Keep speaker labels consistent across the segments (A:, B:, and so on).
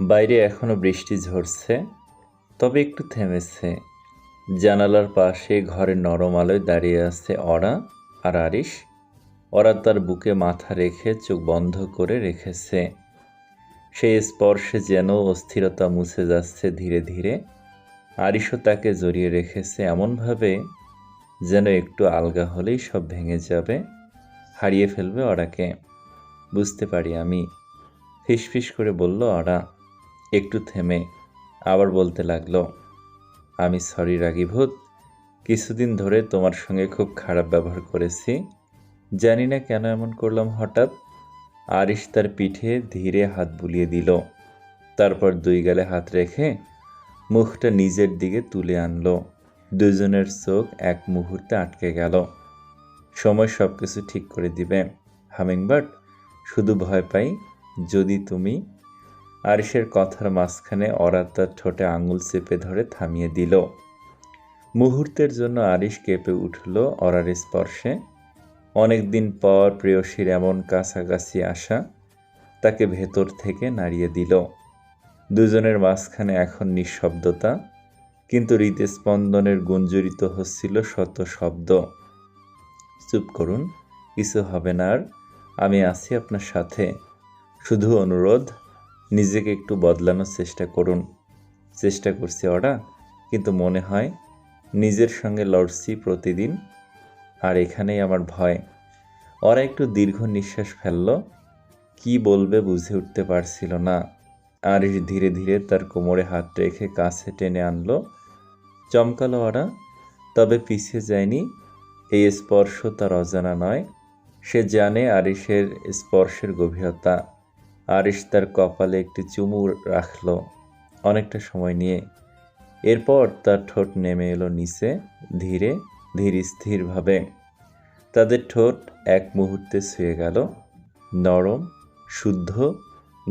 A: বাইরে এখনও বৃষ্টি ঝরছে, তবে একটু থেমেছে। জানালার পাশে ঘরের নরম আলোয় দাঁড়িয়ে আছে অরা আর আরিশ। ওরা তার বুকে মাথা রেখে চোখ বন্ধ করে রেখেছে। সেই স্পর্শে যেন অস্থিরতা মুছে যাচ্ছে ধীরে ধীরে। আরিশও তাকে জড়িয়ে রেখেছে এমনভাবে যেন একটু আলগা হলেই সব ভেঙে যাবে, হারিয়ে ফেলবে ওরাকে বুঝতে পারি আমি। ফিসফিস করে বলল ওরা একটু থেমে আবার বলতে লাগল, আমি সরি রাগিভূত কিছুদিন ধরে তোমার সঙ্গে খুব খারাপ ব্যবহার করেছি। জানি না কেন এমন করলাম হঠাৎ। আরিশ তার পিঠে ধীরে হাত বুলিয়ে দিল, তারপর দুই গালে হাত রেখে মুখটা নিজের দিকে তুলে আনলো। দুজনের চোখ এক মুহূর্তে আটকে গেল। সময় সব কিছু ঠিক করে দিবে, হামিংবার্ড। শুধু ভয় পাই যদি তুমি আরিসের কথার মাঝখানে অরা তার ঠোঁটে আঙুল চেপে ধরে থামিয়ে দিল। মুহূর্তের জন্য আরিশ কেঁপে উঠল অরার স্পর্শে। অনেকদিন পর প্রেয়সীর এমন কাছাকাছি আসা তাকে ভেতর থেকে নাড়িয়ে দিল। দুজনের মাঝখানে এখন নিঃশব্দতা, কিন্তু হৃদস্পন্দনের গুঞ্জরিত হচ্ছিল শত শব্দ। চুপ করুন, কিছু হবে না আর, আমি আছি আপনার সাথে। শুধু অনুরোধ নিজেকে একটু বদলানোর চেষ্টা করুন, চেষ্টা করছি ওরা। কিন্তু মনে হয় নিজের সঙ্গে লড়ছি প্রতিদিন, আর এখানেই আমার ভয়। ওরা একটু দীর্ঘ নিঃশ্বাস ফেলল, কি বলবে বুঝে উঠতে পারছিল না। আরিশ ধীরে ধীরে তার কোমরে হাত রেখে কাছে টেনে আনলো। চমকালো ওরা, তবে পিছিয়ে যায়নি। এই স্পর্শ তার অজানা নয়। সে জানে আরিশের স্পর্শের গভীরতা। আরিশ তার কপালে একটি চুমু রাখল অনেকটা সময় নিয়ে। এরপর তার ঠোঁট নেমে এলো নিচে, ধীরে, ধীর স্থিরভাবে। তাদের ঠোঁট এক মুহূর্তে ছুঁয়ে গেল, নরম, শুদ্ধ,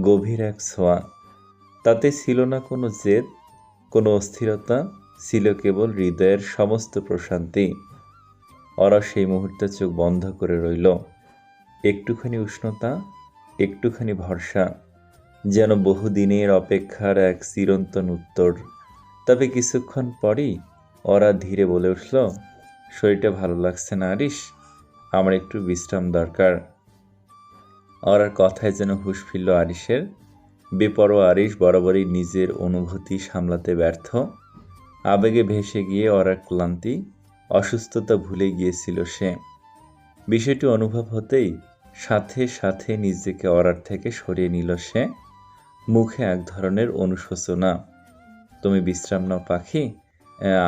A: গভীর এক ছোঁয়া। তাতে ছিল না কোনো জেদ, কোনো অস্থিরতা, ছিল কেবল হৃদয়ের সমস্ত প্রশান্তি। ওরা সেই মুহূর্তে চোখ বন্ধ করে রইল। একটুখানি উষ্ণতা একটুখানি ভরসা, যেন বহুদিনের অপেক্ষার এক চিরন্তন উত্তর। তবে কিছুক্ষণ পরই ওরা ধীরে বলে উঠল, শরীরটা ভালো লাগছে না আরিস আমার একটু বিশ্রাম দরকার। ওরার কথায় যেন হুঁশ ফিরল আরিসের বেপরোয়া আরিস বরাবরই নিজের অনুভূতি সামলাতে ব্যর্থ। আবেগে ভেসে গিয়ে ওরার ক্লান্তি, অসুস্থতা ভুলে গিয়েছিল সে। বিষয়টি অনুভব হতেই সাথে সাথে নিজেকে অরার থেকে সরিয়ে নিল সে। মুখে এক ধরনের অনুশোচনা। তুমি বিশ্রাম নাও পাখি।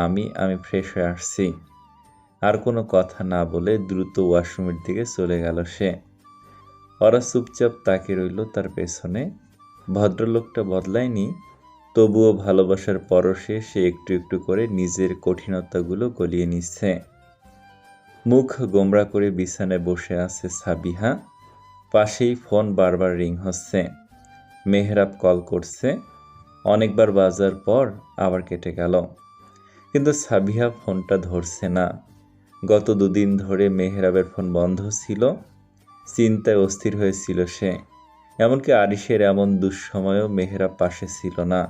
A: আমি আমি ফ্রেশ হয়ে আসছি। আর কোনো কথা না বলে দ্রুত ওয়াশরুমের দিকে চলে গেল সে। ওরা চুপচাপ তাকে রইল তার পেছনে। ভদ্রলোকটা বদলায়নি, তবুও ভালোবাসার পরশে সে একটু একটু করে নিজের কঠিনতাগুলো গলিয়ে নিচ্ছে। মুখ গোমরা করে বিছানায় বসে আছে সাবিহা। পাশেই ফোন বারবার রিং হচ্ছে। মেহরাব কল করছে। অনেকবার বাজার পর আবার কেটে গেল। কিন্তু সাবিহা ফোনটা ধরছে না। গত দুদিন ধরে মেহরাবের ফোন বন্ধ ছিল। চিন্তায় অস্থির হয়েছিল সে। এমনকি আরিসের এমন দুঃসময়েও মেহরাব পাশে ছিল না।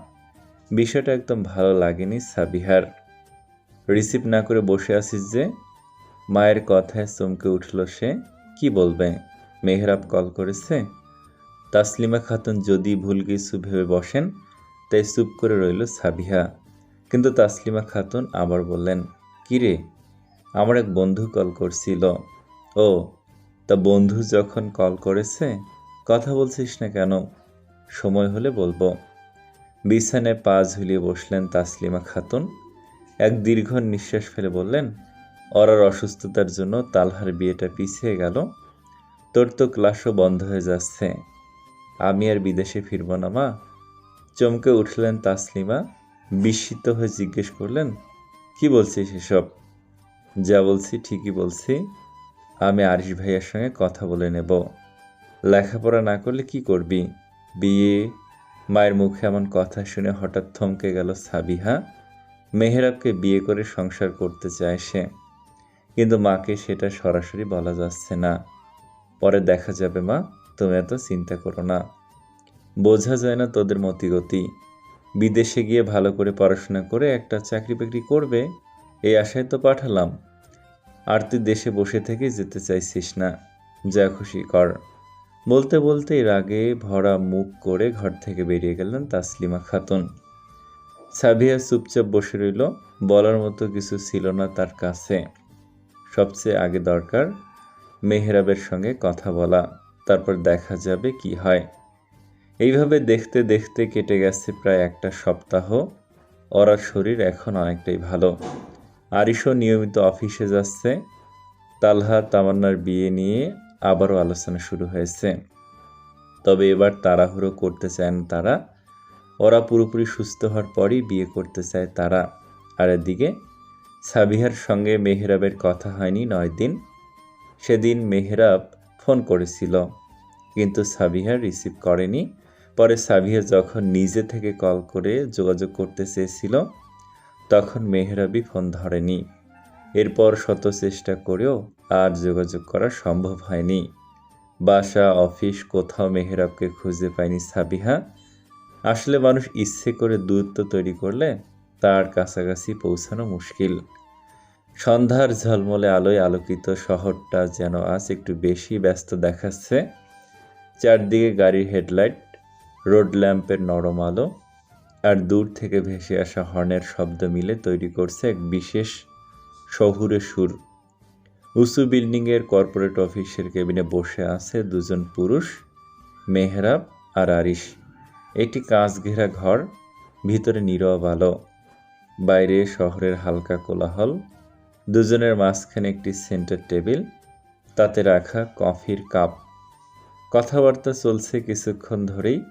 A: বিষয়টা একদম ভালো লাগেনি সাবিহার। রিসিভ না করে বসে আছিস যে? মায়ের কথায় চমকে উঠল সে। কি বলবে? মেহরাব কল করেছে? তাসলিমা খাতুন যদি ভুল কিছু ভেবে বসেন, তাই চুপ করে রইল সাবিহা। কিন্তু তাসলিমা খাতুন আবার বললেন, কি রে? আমার এক বন্ধু কল করছিল। ও, তা বন্ধু যখন কল করেছে, কথা বলছিস না কেন? সময় হলে বলব। বিছানায় পা ঝুলিয়ে বসলেন তাসলিমা খাতুন। এক দীর্ঘ নিঃশ্বাস ফেলে বললেন অরার অসুস্থতার জন্য তালহার বিয়েটা পিছিয়ে গেল। তোর তো ক্লাসও বন্ধ হয়ে যাচ্ছে। আমি আর বিদেশে ফিরব না, মা। চমকে উঠলেন তাসলিমা। বিস্মিত হয়ে জিজ্ঞেস করলেন, কি বলছিস এসব? যা বলছি ঠিকই বলছি। আমি আরিশ ভাইয়ার সঙ্গে কথা বলে নেব। লেখাপড়া না করলে কি করবি? বিয়ে? মায়ের মুখে এমন কথা শুনে হঠাৎ থমকে গেল সাবিহা। মেহেরাবকে বিয়ে করে সংসার করতে চায় সে। কিন্তু মাকে সেটা সরাসরি বলা যাচ্ছে না। পরে দেখা যাবে, মা, তুমি এত চিন্তা করো না। বোঝা যায় না তোদের মতিগতি। বিদেশে গিয়ে ভালো করে পড়াশোনা করে একটা চাকরি বাকরি করবে, এই আশায় তো পাঠালাম। আর তুই দেশে বসে থেকে যেতে চাইছিস না। যা খুশি কর। বলতে বলতে রাগে ভরা মুখ করে ঘর থেকে বেরিয়ে গেলেন তাসলিমা খাতুন। সাবিয়া চুপচাপ বসে রইল, বলার মতো কিছু ছিল না তার কাছে। সবচেয়ে আগে দরকার মেহরাবের সঙ্গে কথা বলা, তারপর দেখা যাবে কি হয়। এইভাবে দেখতে দেখতে কেটে গেছে প্রায় একটা সপ্তাহ। ওরার শরীর এখন অনেকটাই ভালো। আরিশও নিয়মিত অফিসে যাচ্ছে। তালহা তামান্নার বিয়ে নিয়ে আবারও আলোচনা শুরু হয়েছে। তবে এবার তাড়াহুড়ো করতে চায় না তারা। ওরা পুরোপুরি সুস্থ হওয়ার পরই বিয়ে করতে চায় তারা। আর এদিকে সাবিহার সঙ্গে মেহরাবের কথা হয়নি নয় দিন। সেদিন মেহরাব ফোন করেছিল, কিন্তু সাবিহা রিসিভ করেনি। পরে সাবিহা যখন নিজে থেকে কল করে যোগাযোগ করতে চেয়েছিল, তখন মেহরাবই ফোন ধরেনি। এরপর শত চেষ্টা করেও আর যোগাযোগ করা সম্ভব হয়নি। বাসা, অফিস, কোথাও মেহরাবকে খুঁজে পায়নি সাবিহা। আসলে মানুষ ইচ্ছে করে দূরত্ব তৈরি করলে তার কাছাকাছি পৌঁছানো মুশকিল। সন্ধ্যার ঝলমলে আলোয় আলোকিত শহরটা যেন আজ একটু বেশি ব্যস্ত দেখাচ্ছে। চারদিকে গাড়ির হেডলাইট, রোড ল্যাম্পের নরম আলো, আর দূর থেকে ভেসে আসা হর্নের শব্দ মিলে তৈরি করছে এক বিশেষ শহুরে সুর। উঁচু বিল্ডিংয়ের কর্পোরেট অফিসের কেবিনে বসে আছে দুজন পুরুষ, মেহরাব আর আরিশ। একটি কাঁচ ঘেরা ঘর, ভিতরে নীরব আলো। বাইরে শহরের হালকা কোলাহল, দুজনের মাঝখানে একটি সেন্টার টেবিল, তাতে রাখা কফির কাপ। কথাবার্তা চলছে কিছুক্ষণ ধরেই,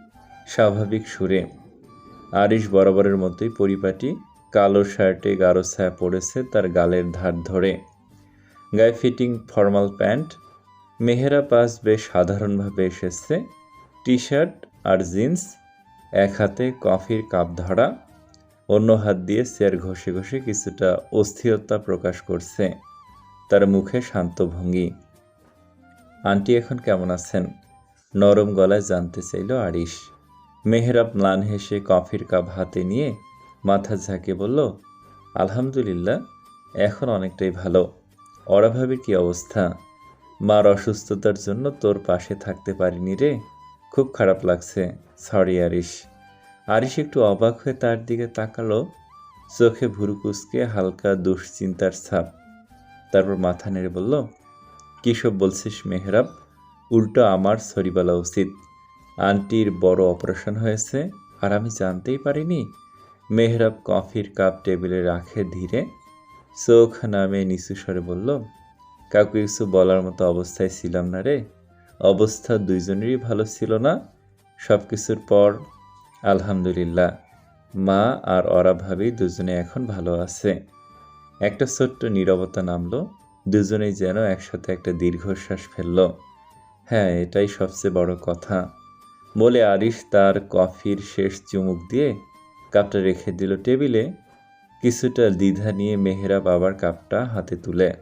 A: স্বাভাবিক সুরে। আরিশ বরাবরের মতোই পরিপাটি, কালো শার্টে গাঢ় ছায়া পড়েছে তার গালের ধার ধরে। গায়ে ফিটিং ফর্মাল প্যান্ট, মেহেরা পাস বেশ সাধারণভাবে এসেছে টি শার্ট আর জিন্স, এক হাতে কফির কাপ ধরা। অন্য হাত দিয়ে চেয়ার ঘষে ঘষে কিছুটা অস্থিরতা প্রকাশ করছে। তার মুখে শান্ত ভঙ্গি। আন্টি, এখন কেমন আছেন? নরম গলায় জানতে চাইল আরিশ। মেহরাব ম্লান হেসে কফির কাপ হাতে নিয়ে মাথা ঝাঁকে বলল, আলহামদুলিল্লাহ, এখন অনেকটাই ভালো। অরাভাবে কি অবস্থা? মার অসুস্থতার জন্য তোর পাশে থাকতে পারিনি রে। খুব খারাপ লাগছে। সরি আরিশ। আরিশ একটু অবাক হয়ে তার দিকে তাকালো। চোখে ভুরু কুচকে হালকা দুশ্চিন্তার ছাপ। তারপর মাথা নেড়ে বলল, কী সব বলছিস মেহরাব? উল্টো আমার সরি বলা উচিত। আন্টির বড় অপারেশন হয়েছে আর আমি জানতেই পারিনি। মেহরাব কফির কাপ টেবিলে রাখে ধীরে। চোখ নামে নিচু স্বরে বলল কাউকে কিছু বলার মতো অবস্থায় ছিলাম না রে। অবস্থা দুইজনেরই ভালো ছিল না। সব কিছুর পর আলহামদুলিল্লাহ, মা আর অরা ভাবি দুজনে এখন ভালো আছে। একটা ছোট্ট নীরবতা নামলো, দুজনেই যেন একসাথে একটা দীর্ঘশ্বাস ফেলল। হ্যাঁ এটাই সবচেয়ে বড় কথা। বলে আরিশ তার কফির শেষ চুমুক দিয়ে কাপটা রেখে দিল টেবিলে। কিছুটা দ্বিধা নিয়ে মেহেরা বাবার কাপটা হাতে তুলে।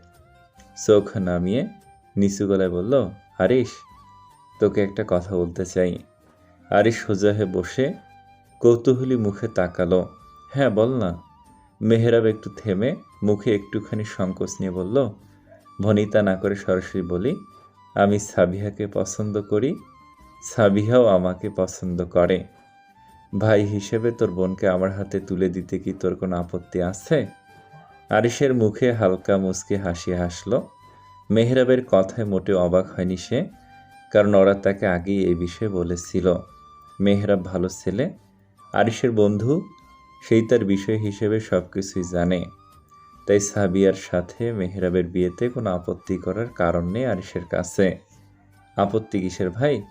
A: চোখ নামিয়ে নিচু গলায় বলল, আরিশ, তোকে একটা কথা বলতে চাই। আরিশ সোজা হয়ে বসে কৌতূহলী মুখে তাকালো। হ্যাঁ বল না। মেহেরাব একটু থেমে মুখে একটুখানি সংকোচ নিয়ে বলল, ভনিতা না করে সরাসরি বলি, আমি সাবিহাকে পছন্দ করি, সাবিহাও আমাকে পছন্দ করে। ভাই হিসেবে তোর বোনকে আমার হাতে তুলে দিতে কি তোর কোনো আপত্তি আছে? আরিসের মুখে হালকা মুচকে হাসি হাসলো। মেহরাবের কথায় মোটেও অবাক হয়নি সে, কারণ ওরা তাকে আগেই এই বিষয়ে বলেছিল। মেহরাব ভালো ছেলে আরিসের বন্ধু, সেই তার বিষয় হিসেবে সব কিছুই জানে। তাই সাবিয়ার সাথে মেহরাবের বিয়েতে কোনো আপত্তি করার কারণ নেই আরিশের কাছে। আপত্তি কিসের ভাই?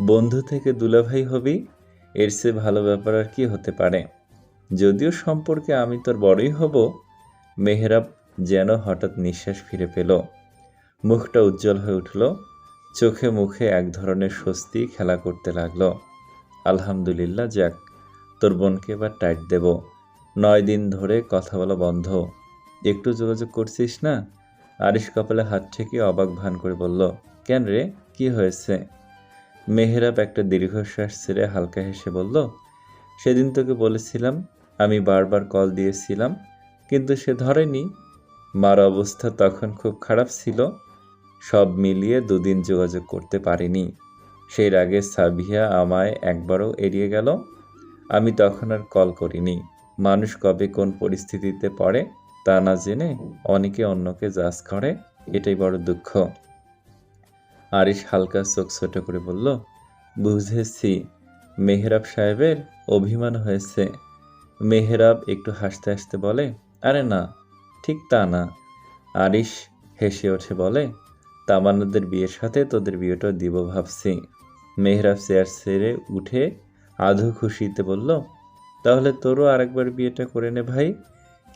A: বন্ধু থেকে দুলাভাই হবি? এর চেয়ে ভালো ব্যাপার আর কি হতে পারে? যদিও সম্পর্কে আমি তোর বড়ই হব, মেহরাব যেন হঠাৎ নিঃশ্বাস ফিরে পেল। মুখটা উজ্জ্বল হয়ে উঠল, চোখে মুখে এক ধরনের স্বস্তি খেলা করতে লাগল। আলহামদুলিল্লাহ, যাক। তোর বোনকে এবার টাইট দেব। নয় দিন ধরে কথা বলা বন্ধ। একটু যোগাযোগ করছিস না? আরিশ কপালে হাত থেকে অবাক ভান করে বলল, কেন রে? কি হয়েছে? মেহেরাব একটা দীর্ঘশ্বাস ছেড়ে হালকা হেসে বলল, সেদিন তোকে বলেছিলাম, আমি বারবার কল দিয়েছিলাম, কিন্তু সে ধরেনি। মার অবস্থা তখন খুব খারাপ ছিল। সব মিলিয়ে দুদিন যোগাযোগ করতে পারিনি। সেই আগে সাবিয়া আমায় একবারও এড়িয়ে গেল। আমি তখন আর কল করিনি। মানুষ কবে কোন পরিস্থিতিতে পড়ে, তা না জেনে অনেকে অন্যকে জাজ করে, এটাই বড় দুঃখ। আরিশ হালকা চোখ ছোট করে বলল, বুঝেছি, মেহরাব সাহেবের অভিমান হয়েছে। মেহরাব একটু হাসতে হাসতে বলে, আরে না, ঠিক তা না। আরিশ হেসে ওঠে বলে, তামান্নাদের বিয়ের সাথে তোদের বিয়েটা দিব ভাবছি। মেহরাব চেয়ার ছেড়ে উঠে আধো খুশিতে বলল, তাহলে তোরও আরেকবার বিয়েটা করে নে ভাই।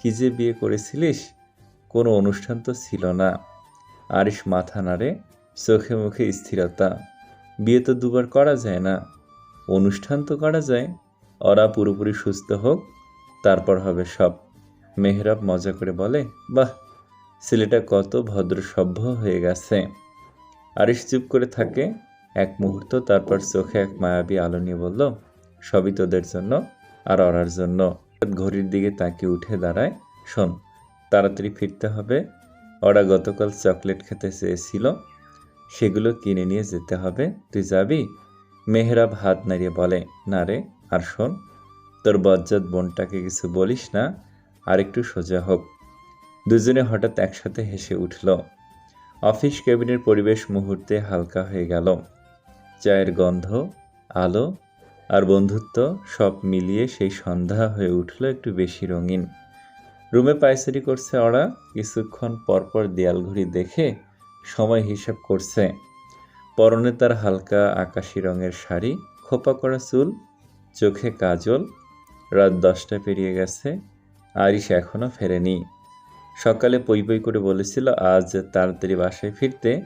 A: কি যে বিয়ে করেছিলিস, কোনো অনুষ্ঠান তো ছিল না। আরিস মাথা নাড়ে, চোখে মুখে স্থিরতা। বিয়ে তো দুবার করা যায় না। অনুষ্ঠান তো করা যায়। ওরা পুরোপুরি সুস্থ হোক, তারপর হবে সব। মেহরাব মজা করে বলে, বাহ, ছেলেটা কত ভদ্র সভ্য হয়ে গেছে। আরিশ চুপ করে থাকে। এক মুহূর্ত তারপর চোখে এক মায়াবী আলো নিয়ে বলল সবই তোদের জন্য আর অরার জন্য। ঘড়ির দিকে তাকিয়ে উঠে দাঁড়ায়। শোন, তাড়াতাড়ি ফিরতে হবে। ওরা গতকাল চকলেট খেতে চেয়েছিল। সেগুলো কিনে নিয়ে যেতে হবে। তুই যাবি? মেহরাব হাত নাড়িয়ে বলে, না রে, আর শোন, তোর বজ্জাত বোনটাকে কিছু বলিস না, আর একটু সোজা হোক। দুজনে হঠাৎ একসাথে হেসে উঠল। অফিস কেবিনের পরিবেশ মুহূর্তে হালকা হয়ে গেল। চায়ের গন্ধ, আলো আর বন্ধুত্ব সব মিলিয়ে সেই সন্ধ্যা হয়ে উঠল একটু বেশি রঙিন। রুমে পায়চারি করছে ওরা, কিছুক্ষণ পরপর দেয়াল ঘড়ি দেখে সময় হিসাব করছে। পরনে তার হালকা আকাশি রঙের শাড়ি, খোপা করা চুল, চোখে কাজল, রাত দশটা পেরিয়ে গেছে, আরিশ এখনও ফেরেনি। সকালে পই পই করে বলেছিল, আজ তাড়াতাড়ি বাসায় ফিরতে,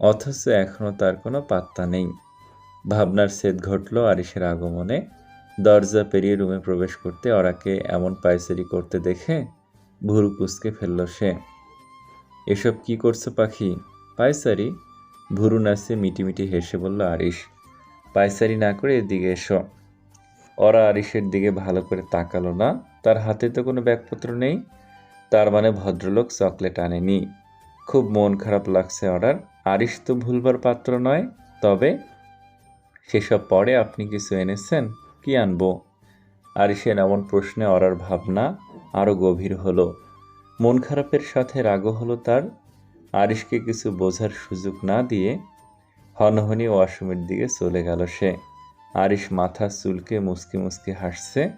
A: অথচ এখনও তার কোনো পাত্তা নেই। ভাবনার সেদ ঘটল আরিশের আগমনে। দরজা পেরিয়ে রুমে প্রবেশ করতে ওরাকে এমন পায়চারি করতে দেখে ভুরু কুচকে ফেলল সে। এসব কি করছ পাখি? পায়চারি? ভুরু নাচে মিটিমিটি হেসে বলল, আরিশ, পায়চারি না করে এদিকে এসো। ওরা আরিশের দিকে ভালো করে তাকালো না। তার হাতে তো কোনো ব্যাগপত্র নেই। তার মানে ভদ্রলোক চকলেট আনেনি। খুব মন খারাপ লাগছে অর্ডার আরিশ তো ভুলবার পাত্র নয়। তবে সেসব পরে আপনি কিছু এনেছেন? কি আনব? আরিশের এমন প্রশ্নে অরার ভাবনা আরও গভীর হলো। মন খারাপের সাথে রাগও হলো তার। আরিশকে কিছু বোঝার সুযোগ না দিয়ে হনহনি ওয়াশরুমের দিকে চলে গেল সে। আরিশ মাথা চুলকে মুসকি মুসকি হাসছে।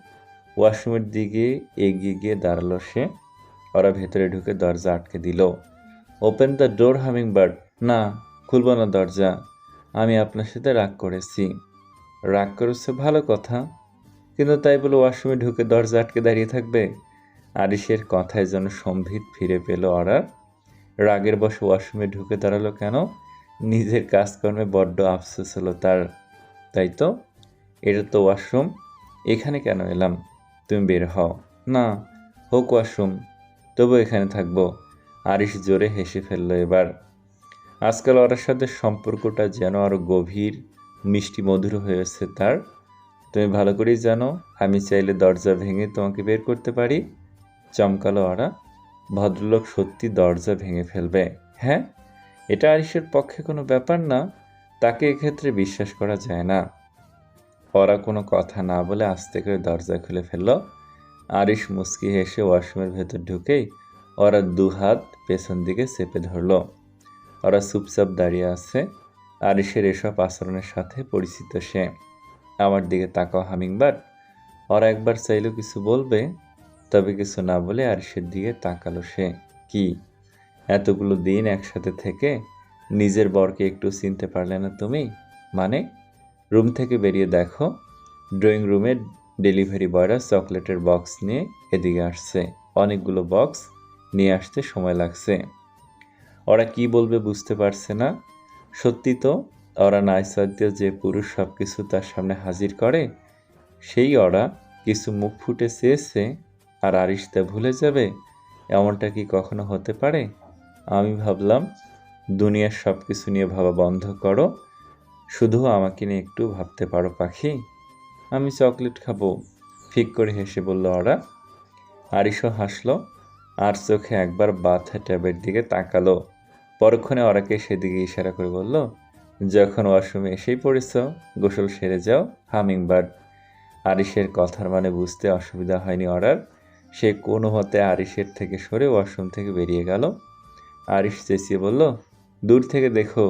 A: ওয়াশরুমের দিকে এগিয়ে গিয়ে দাঁড়াল সে। ওরা ভেতরে ঢুকে দরজা আটকে দিল। Open the door humming bird না, খুলব না দরজা। আমি আপনার সাথে রাগ করেছি। রাগ করেছে ভালো কথা, কিন্তু তাই বলে ওয়াশরুমে ঢুকে দরজা আটকে দাঁড়িয়ে থাকবে? আরিসের কথায় যেন সম্ভিত ফিরে পেল অর্ডার রাগের বসে ওয়াশরুমে ঢুকে দাঁড়াল কেন? নিজের কাজকর্মে বড্ড আফসোস হলো তার, তাই তো? এটা তো ওয়াশরুম, এখানে কেন এলাম? তুমি বের হও। না, হোক ওয়াশরুম তবু এখানে থাকব। আরিশ জোরে হেসে ফেলল এবার। আজকাল ওর সাথে সম্পর্কটা যেন আরও গভীর, মিষ্টি, মধুর হয়েছে তার। তুমি ভালো করেই জানো, আমি চাইলে দরজা ভেঙে তোমাকে বের করতে পারি। চমকালো ওরা ভদ্রলোক সত্যি দরজা ভেঙে ফেলবে। হ্যাঁ এটা আরিসের পক্ষে কোনো ব্যাপার না, তাকে এক্ষেত্রে বিশ্বাস করা যায় না। ওরা কোনো কথা না বলে আস্তে করে দরজা খুলে ফেলল। আরিশ মুস্কি হেসে ওয়াশরুমের ভেতর ঢুকেই ওরা দু হাত পেছন দিকে চেপে ধরলো। ওরা চুপচাপ দাঁড়িয়ে আছে। আরিসের এসব আচরণের সাথে পরিচিত সে। আমার দিকে তাকাও হামিংবার্ড ওরা একবার চাইলেও কিছু বলবে, তবে কিছু না বলে আরিসের দিকে তাকালো সে। কি? এতগুলো দিন একসাথে থেকে নিজের বরকে একটু চিনতে পারলে না তুমি? মানে? রুম থেকে বেরিয়ে দেখো। ড্রয়িং রুমে ডেলিভারি বয়রা চকলেটের বক্স নিয়ে এদিকে আসছে। অনেকগুলো বক্স নিয়ে আসতে সময় লাগছে। ওরা কি বলবে বুঝতে পারছে না। সত্যি তো, ওরা নাইসাদ্য যে পুরুষ সব কিছু তার সামনে হাজির করে, সেই ওরা কিছু মুখ ফুটে চেয়েছে আর আরিশতা ভুলে যাবে, এমনটা কি কখনো হতে পারে? আমি ভাবলাম, দুনিয়ার সব কিছু নিয়ে ভাবা বন্ধ করো, শুধু আমাকে নিয়ে একটু ভাবতে পারো পাখি। আমি চকলেট খাব ফিক করে হেসে বলল ওরা। আরিশও হাসলো, আর চোখে একবার বাথা ট্যাবের দিকে তাকালো। পরক্ষণে ওরাকে সেদিকে ইশারা করে বলল, যখন ওয়াশরুমে এসেই পড়েছ, গোসল সেরে যাও হামিং বার্ড আরিসের কথার মানে বুঝতে অসুবিধা হয়নি অর্ডার সে কোনো মতে আরিসের থেকে সরে ওয়াশরুম থেকে বেরিয়ে গেল। আরিশ চেঁচিয়ে বলল, দূর থেকে দেখো,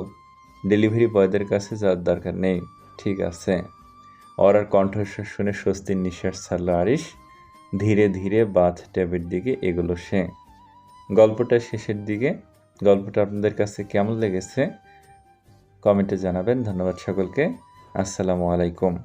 A: ডেলিভারি বয়দের কাছে যাওয়ার দরকার নেই, ঠিক আছে। অরার কণ্ঠস্বর শুনে স্বস্তির নিঃশ্বাস ছাড়ল আরিশ। ধীরে ধীরে বাথ ট্যাবের দিকে এগোলো সে। গল্পটা শেষের দিকে গল্পটা আপনাদের কাছে কেমন লেগেছে? কমেন্টে জানাবেন। ধন্যবাদ সকলকে। আসসালামু আলাইকুম।